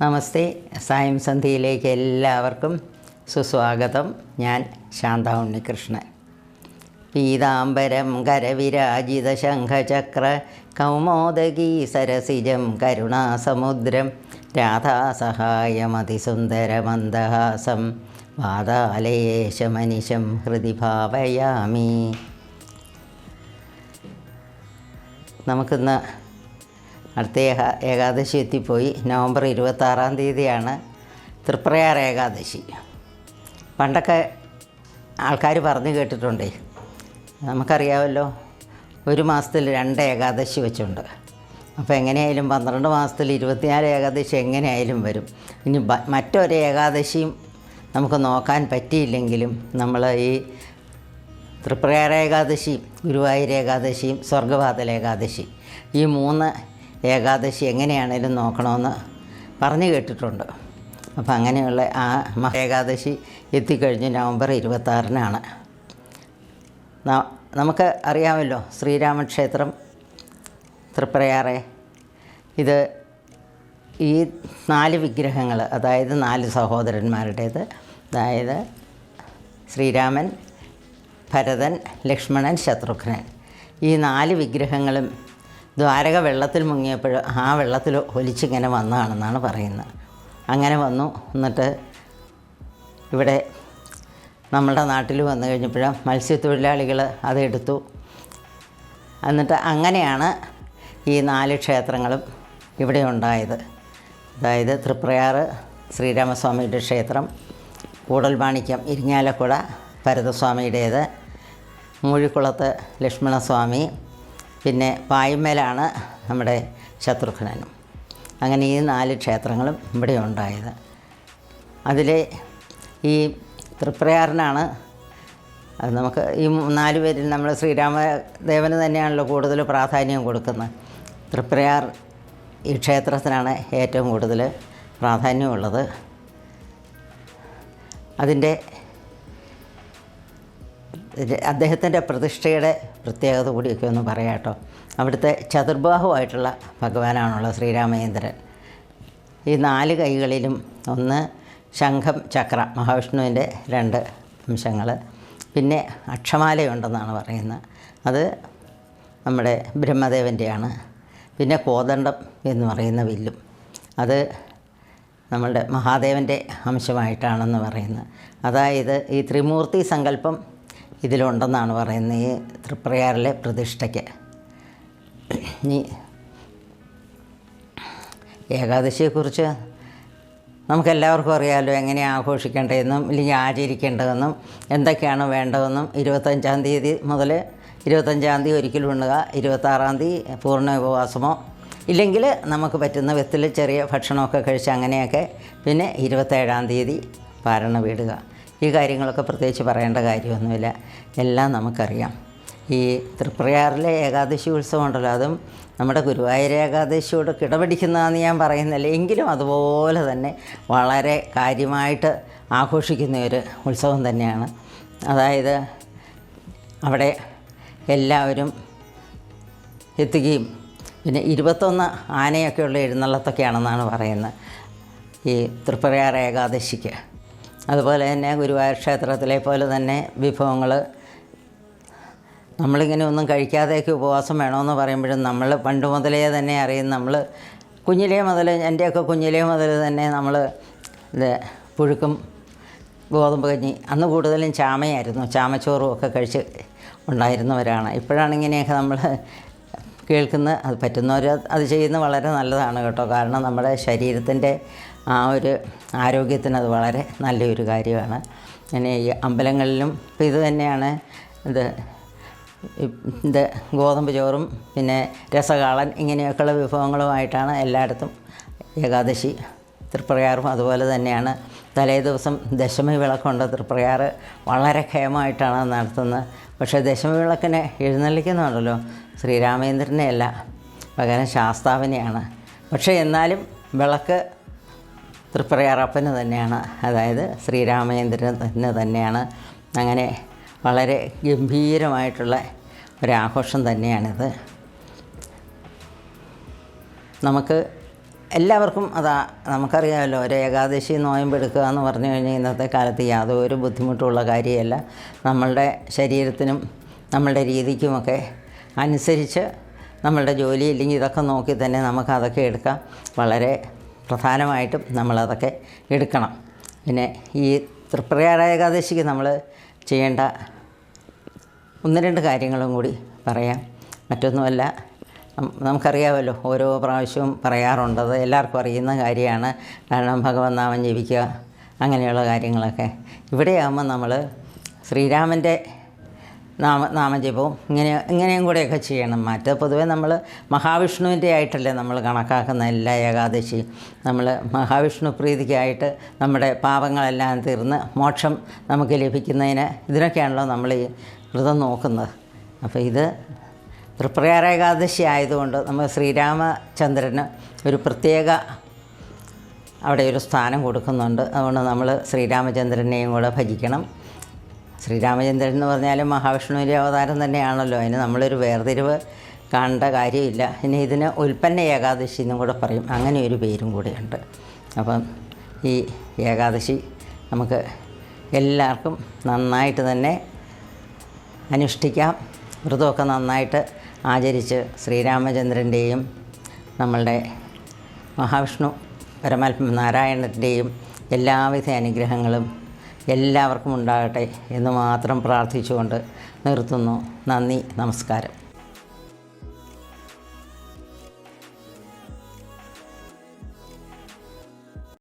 നമസ്തേ. സായം സന്ധ്യയിലേക്ക് എല്ലാവർക്കും സുസ്വാഗതം. ഞാൻ ശാന്ത ഉണ്ണികൃഷ്ണൻ പീതാംബരം കരവിരാജിത ശംഖചക്ര കൗമോദകീ സരസിജം കരുണാസമുദ്രം രാധാസഹായമതിസുന്ദരമന്ദഹാസം വാതാലയേശമനിശം ഹൃദി ഭാവയാമി നമുക്കിന്ന് അടുത്ത ഏകാ ഏകാദശി എത്തിപ്പോയി. നവംബർ ഇരുപത്താറാം തീയതിയാണ് തൃപ്രയാർ ഏകാദശി. പണ്ടൊക്കെ ആൾക്കാർ പറഞ്ഞു കേട്ടിട്ടുണ്ടേ. നമുക്കറിയാമല്ലോ ഒരു മാസത്തിൽ രണ്ട് ഏകാദശി വെച്ചുണ്ട്. അപ്പോൾ എങ്ങനെയായാലും പന്ത്രണ്ട് മാസത്തിൽ ഇരുപത്തിനാല് ഏകാദശി എങ്ങനെയായാലും വരും. ഇനി മറ്റൊരു ഏകാദശിയും നമുക്ക് നോക്കാൻ പറ്റിയില്ലെങ്കിലും നമ്മൾ ഈ തൃപ്രയാർ ഏകാദശിയും ഗുരുവായൂർ ഏകാദശിയും സ്വർഗവാതൽ ഏകാദശി ഈ മൂന്ന് ഏകാദശി എങ്ങനെയാണേലും നോക്കണമെന്ന് പറഞ്ഞു കേട്ടിട്ടുണ്ട്. അപ്പം അങ്ങനെയുള്ള ആ ഏകാദശി എത്തിക്കഴിഞ്ഞ് നവംബർ ഇരുപത്താറിനാണ്. നമുക്ക് അറിയാമല്ലോ ശ്രീരാമക്ഷേത്രം തൃപ്രയാറെ. ഇത് ഈ നാല് വിഗ്രഹങ്ങൾ അതായത് നാല് സഹോദരന്മാരുടേത്. അതായത് ശ്രീരാമൻ ഭരതൻ ലക്ഷ്മണൻ ശത്രുഘ്നൻ. ഈ നാല് വിഗ്രഹങ്ങളും ദ്വാരക വെള്ളത്തിൽ മുങ്ങിയപ്പോൾ ആ വെള്ളത്തിൽ ഒലിച്ചിങ്ങനെ വന്നതാണെന്നാണ് പറയുന്നത്. അങ്ങനെ വന്നു. എന്നിട്ട് ഇവിടെ നമ്മുടെ നാട്ടിൽ വന്നു കഴിഞ്ഞപ്പോഴും മത്സ്യത്തൊഴിലാളികൾ അതെടുത്തു എന്നിട്ട് അങ്ങനെയാണ് ഈ നാല് ക്ഷേത്രങ്ങളും ഇവിടെ ഉണ്ടായത്. അതായത് തൃപ്രയാറ് ശ്രീരാമസ്വാമിയുടെ ക്ഷേത്രം കൂടൽമാണിക്യം ഇരിങ്ങാലക്കുട ഭരതസ്വാമിയുടേത് മൂഴിക്കുളത്ത് ലക്ഷ്മണസ്വാമി പിന്നെ പായ്മേലാണ് നമ്മുടെ ശത്രുഘ്നനും. അങ്ങനെ ഈ നാല് ക്ഷേത്രങ്ങളും ഇവിടെ ഉണ്ടായത്. അതിലെ ഈ തൃപ്രയാറിനാണ് അത് നമുക്ക് ഈ നാല് പേരിൽ നമ്മൾ ശ്രീരാമദേവന് തന്നെയാണല്ലോ കൂടുതൽ പ്രാധാന്യം കൊടുക്കുന്നത്. തൃപ്രയാർ ഈ ക്ഷേത്രത്തിനാണ് ഏറ്റവും കൂടുതൽ പ്രാധാന്യമുള്ളത്. അതിന്റെ അദ്ദേഹത്തിന്റെ പ്രതിഷ്ഠയുടെ പ്രത്യേകത കൂടിയൊക്കെ ഒന്ന് പറയാം കേട്ടോ. അവിടുത്തെ ചതുർബാഹുവായിട്ടുള്ള ഭഗവാനാണുള്ള ശ്രീരാമചന്ദ്രൻ. ഈ നാല് കൈകളിലും ഒന്ന് ശംഖം ചക്ര മഹാവിഷ്ണുവിന്റെ രണ്ട് അംശങ്ങൾ. പിന്നെ അക്ഷമാലയുണ്ടെന്നാണ് പറയുന്നത്. അത് നമ്മുടെ ബ്രഹ്മദേവന്റെയാണ്. പിന്നെ കോദണ്ഡം എന്ന് പറയുന്ന വില്ലും. അത് നമ്മളുടെ മഹാദേവന്റെ അംശമായിട്ടാണെന്ന് പറയുന്നത്. അതായത് ഈ ത്രിമൂർത്തി സങ്കല്പം ഇതിലുണ്ടെന്നാണ് പറയുന്നത് ഈ തൃപ്രയാറിലെ പ്രതിഷ്ഠയ്ക്ക്. ഇനി ഏകാദശിയെക്കുറിച്ച് നമുക്കെല്ലാവർക്കും അറിയാമല്ലോ എങ്ങനെയാണ് ആഘോഷിക്കേണ്ടതെന്നും ഇല്ലെങ്കിൽ ആചരിക്കേണ്ടതെന്നും എന്തൊക്കെയാണ് വേണ്ടതെന്നും ഇരുപത്തഞ്ചാം തീയതി മുതൽ ഇരുപത്തഞ്ചാം തീയതി ഒരിക്കലും ഉണ്ണുക ഇരുപത്താറാം തീയതി പൂർണ ഉപവാസമോ ഇല്ലെങ്കിൽ നമുക്ക് പറ്റുന്ന വിധത്തിൽ ചെറിയ ഭക്ഷണമൊക്കെ കഴിച്ച് അങ്ങനെയൊക്കെ പിന്നെ ഇരുപത്തേഴാം തീയതി പാരണ വീടുക. ഈ കാര്യങ്ങളൊക്കെ പ്രത്യേകിച്ച് പറയേണ്ട കാര്യമൊന്നുമില്ല. എല്ലാം നമുക്കറിയാം. ഈ തൃപ്രയാറിലെ ഏകാദശി ഉത്സവം ഉണ്ടല്ലോ അതും നമ്മുടെ ഗുരുവായൂർ ഏകാദശിയോട് കിടപിടിക്കുന്നതെന്ന് ഞാൻ പറയുന്നില്ല. എങ്കിലും അതുപോലെ തന്നെ വളരെ കാര്യമായിട്ട് ആഘോഷിക്കുന്ന ഒരു ഉത്സവം തന്നെയാണ്. അതായത് അവിടെ എല്ലാവരും എത്തുകയും പിന്നെ ഇരുപത്തൊന്ന് ആനയൊക്കെയുള്ള എഴുന്നള്ളത്തൊക്കെയാണെന്നാണ് പറയുന്നത് ഈ തൃപ്രയാർ ഏകാദശിക്ക്. അതുപോലെ തന്നെ ഗുരുവായൂർ ക്ഷേത്രത്തിലെ പോലെ തന്നെ വിഭവങ്ങൾ. നമ്മളിങ്ങനെ ഒന്നും കഴിക്കാതെയൊക്കെ ഉപവാസം വേണമെന്ന് പറയുമ്പോഴും നമ്മൾ പണ്ട് മുതലേ തന്നെ അറിയും നമ്മൾ കുഞ്ഞിലേ മുതൽ എന്റെയൊക്കെ കുഞ്ഞിലേ മുതൽ തന്നെ നമ്മൾ ഇത് പുഴുക്കും ഗോതമ്പ് കഞ്ഞി അന്ന് കൂടുതലും ചാമയായിരുന്നു. ചാമച്ചോറും ഒക്കെ കഴിച്ച് ഉണ്ടായിരുന്നവരാണ്. ഇപ്പോഴാണ് ഇങ്ങനെയൊക്കെ നമ്മൾ കേൾക്കുന്നത്. അത് പറ്റുന്നവർ അത് ചെയ്യുന്നത് വളരെ നല്ലതാണ് കേട്ടോ. കാരണം നമ്മുടെ ശരീരത്തിന്റെ ആ ഒരു ആരോഗ്യത്തിന് അത് വളരെ നല്ലൊരു കാര്യമാണ്. പിന്നെ ഈ അമ്പലങ്ങളിലും ഇപ്പം ഇത് തന്നെയാണ്. ഇത് ഇത് ഗോതമ്പ് ചോറും പിന്നെ രസകാളൻ ഇങ്ങനെയൊക്കെയുള്ള വിഭവങ്ങളുമായിട്ടാണ് എല്ലായിടത്തും ഏകാദശി തൃപ്രയാറും അതുപോലെ തന്നെയാണ്. തലേ ദിവസം ദശമി വിളക്കുണ്ട്. തൃപ്രയാർ വളരെ ക്ഷേമമായിട്ടാണ് നടത്തുന്നത്. പക്ഷേ ദശമി വിളക്കിനെ എഴുന്നള്ളിക്കുന്നുണ്ടല്ലോ ശ്രീരാമേന്ദ്രനെയല്ല പകരം ശാസ്താവിനെയാണ്. പക്ഷേ എന്നാലും വിളക്ക് തൃപ്രയാറപ്പന് തന്നെയാണ്. അതായത് ശ്രീരാമചന്ദ്രന് തന്നെയാണ്. അങ്ങനെ വളരെ ഗംഭീരമായിട്ടുള്ള ഒരാഘോഷം തന്നെയാണിത്. നമുക്ക് എല്ലാവർക്കും അതാ നമുക്കറിയാമല്ലോ ഒരു ഏകാദശി നോയമ്പെടുക്കുക എന്ന് പറഞ്ഞു കഴിഞ്ഞാൽ ഇന്നത്തെ കാലത്ത് യാതൊരു ബുദ്ധിമുട്ടുള്ള കാര്യമല്ല. നമ്മളുടെ ശരീരത്തിനും നമ്മളുടെ രീതിക്കുമൊക്കെ അനുസരിച്ച് നമ്മളുടെ ജോലി ഇല്ലെങ്കിൽ ഇതൊക്കെ നോക്കി തന്നെ നമുക്ക് അതൊക്കെ എടുക്കാം. വളരെ പ്രധാനമായിട്ടും നമ്മളതൊക്കെ എടുക്കണം. പിന്നെ ഈ തൃപ്രയാറ ഏകാദശിക്ക് നമ്മൾ ചെയ്യേണ്ട ഒന്ന് രണ്ട് കാര്യങ്ങളും കൂടി പറയാം. മറ്റൊന്നുമല്ല നമുക്കറിയാമല്ലോ ഓരോ പ്രാവശ്യവും പറയാറുണ്ടത് എല്ലാവർക്കും അറിയുന്ന കാര്യമാണ്. കാരണം ഭഗവത് നാമം ജപിക്കുക അങ്ങനെയുള്ള കാര്യങ്ങളൊക്കെ. ഇവിടെയാകുമ്പോൾ നമ്മൾ ശ്രീരാമന്റെ നാമ നാമജപവും ഇങ്ങനെ ഇങ്ങനെയും കൂടെയൊക്കെ ചെയ്യണം. മറ്റേ പൊതുവെ നമ്മൾ മഹാവിഷ്ണുവിന്റെ ആയിട്ടല്ലേ നമ്മൾ കണക്കാക്കുന്ന എല്ലാ ഏകാദശി നമ്മൾ മഹാവിഷ്ണു പ്രീതിക്കായിട്ട് നമ്മുടെ പാപങ്ങളെല്ലാം തീർന്ന് മോക്ഷം നമുക്ക് ലഭിക്കുന്നതിന് ഇതിനൊക്കെയാണല്ലോ നമ്മൾ ഈ വ്രതം നോക്കുന്നത്. അപ്പോൾ ഇത് തൃപ്രയാറ ഏകാദശി ആയതുകൊണ്ട് നമ്മൾ ശ്രീരാമചന്ദ്രന് ഒരു പ്രത്യേക അവിടെ ഒരു സ്ഥാനം കൊടുക്കുന്നുണ്ട്. അതുകൊണ്ട് നമ്മൾ ശ്രീരാമചന്ദ്രനെയും കൂടെ ഭജിക്കണം. ശ്രീരാമചന്ദ്രൻ എന്ന് പറഞ്ഞാൽ മഹാവിഷ്ണുവിന്റെ അവതാരം തന്നെയാണല്ലോ. അതിന് നമ്മളൊരു വേർതിരിവ് കാണേണ്ട കാര്യമില്ല. ഇനി ഇതിന് ഉൽപ്പന്ന ഏകാദശി എന്നും കൂടെ പറയും. അങ്ങനെ ഒരു പേരും കൂടെയുണ്ട്. അപ്പം ഈ ഏകാദശി നമുക്ക് എല്ലാവർക്കും നന്നായിട്ട് തന്നെ അനുഷ്ഠിക്കാം. വ്രതമൊക്കെ നന്നായിട്ട് ആചരിച്ച് ശ്രീരാമചന്ദ്രന്റെയും നമ്മളുടെ മഹാവിഷ്ണു പരമാത്മ നാരായണന്റെയും എല്ലാവിധ അനുഗ്രഹങ്ങളും എല്ലാവർക്കും ഉണ്ടാകട്ടെ എന്ന് മാത്രം പ്രാർത്ഥിച്ചുകൊണ്ട് നിർത്തുന്നു. നന്ദി നമസ്കാരം.